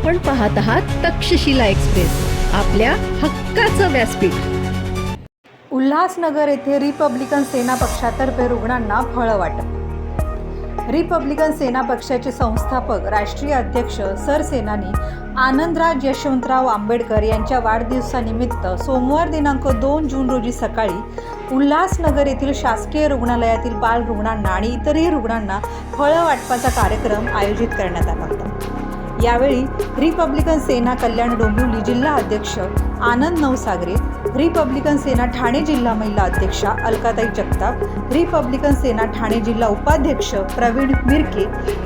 आपण पाहत आहात तक्षशिला एक्सप्रेस आपल्या हक्काचं व्यासपीठ. उल्हासनगर येथे रिपब्लिकन सेना पक्षातर्फे रुग्णांना फळं वाटप. रिपब्लिकन सेना पक्षाचे संस्थापक राष्ट्रीय अध्यक्ष सरसेनानी आनंदराज यशवंतराव आंबेडकर यांच्या वाढदिवसानिमित्त सोमवार दिनांक दोन जून रोजी सकाळी उल्हासनगर येथील शासकीय रुग्णालयातील बाल रुग्णांना आणि इतरही रुग्णांना फळं वाटपाचा कार्यक्रम आयोजित करण्यात आला होता. यावेळी रिपब्लिकन सेना कल्याण डोंबिवली जिल्हा अध्यक्ष आनंद नवसागरे रिपब्लिकन सेना ठाणे जिल्हा महिला अध्यक्षा अलकाताई जगताप रिपब्लिकन सेना ठाणे जिल्हा उपाध्यक्ष प्रवीण मिरके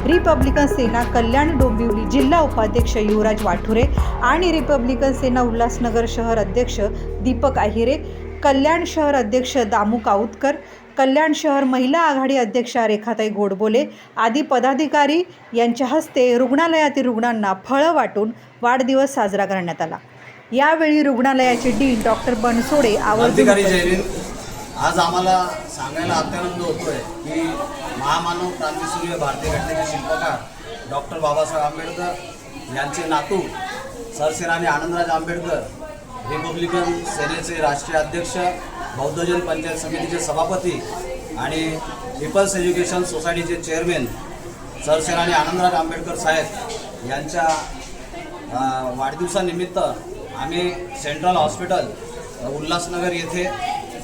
रिपब्लिकन सेना कल्याण डोंबिवली जिल्हा उपाध्यक्ष युवराज वाठुरे आणि रिपब्लिकन सेना उल्हासनगर शहर अध्यक्ष दीपक आहिरे कल्याण शहर अध्यक्ष दामू काऊतकर कल्याण शहर महिला आघाडी अध्यक्षा रेखाताई गोडबोले आदी पदाधिकारी यांच्या हस्ते रुग्णालयातील रुग्णांना फळं वाटून वाढदिवस साजरा करण्यात आला. यावेळी रुग्णालयाचे डीन डॉक्टर बनसोडे आवर्जून हिंद आज आम्हाला सांगायला अत्यानंद होतोय की महामानव क्रांतीसूर्य भारतीय घटनेचे शिल्पकार डॉक्टर बाबासाहेब आंबेडकर यांचे नातू सरसेनानी आनंदराज आंबेडकर रिपब्लिकन सेनेचे राष्ट्रीय अध्यक्ष बौद्धजन पंचायत समितीचे सभापती आणि पीपल्स एज्युकेशन सोसायटीचे चेअरमॅन सरसेनानी आनंदराज आंबेडकर साहेब यांच्या वाढदिवसानिमित्त आम्ही सेंट्रल हॉस्पिटल उल्हासनगर येथे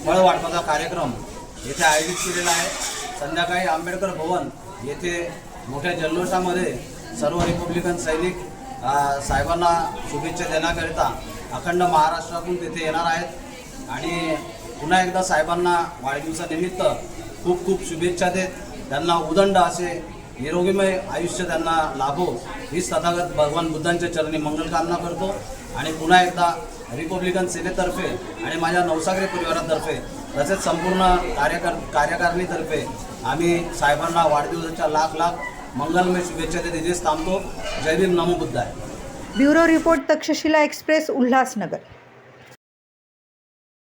फळ वाटपाचा कार्यक्रम येथे आयोजित केलेला आहे. संध्याकाळी आंबेडकर भवन येथे मोठ्या जल्लोषामध्ये सर्व रिपब्लिकन सैनिक साहेबांना शुभेच्छा देण्याकरिता अखंड महाराष्ट्रातून तिथे येणार आहेत. आणि पुन्हा एकदा साहेबांना वाढदिवसानिमित्त खूप खूप शुभेच्छा देत त्यांना उदंड असे निरोगीमय आयुष्य त्यांना लाभो हीच तथागत भगवान बुद्धांच्या चरणी मंगलकामना करतो. आणि पुन्हा एकदा रिपब्लिकन सेनेतर्फे आणि माझ्या नवसागरी परिवारातर्फे तसेच संपूर्ण कार्यकर कार्यकारिणीतर्फे आम्ही साहेबांना वाढदिवसाच्या लाख लाख मंगलमय शुभेच्छा देत इथेच थांबतो. जय भीम नमो बुद्धाय. Bureau report Takshashila express Ulhasnagar.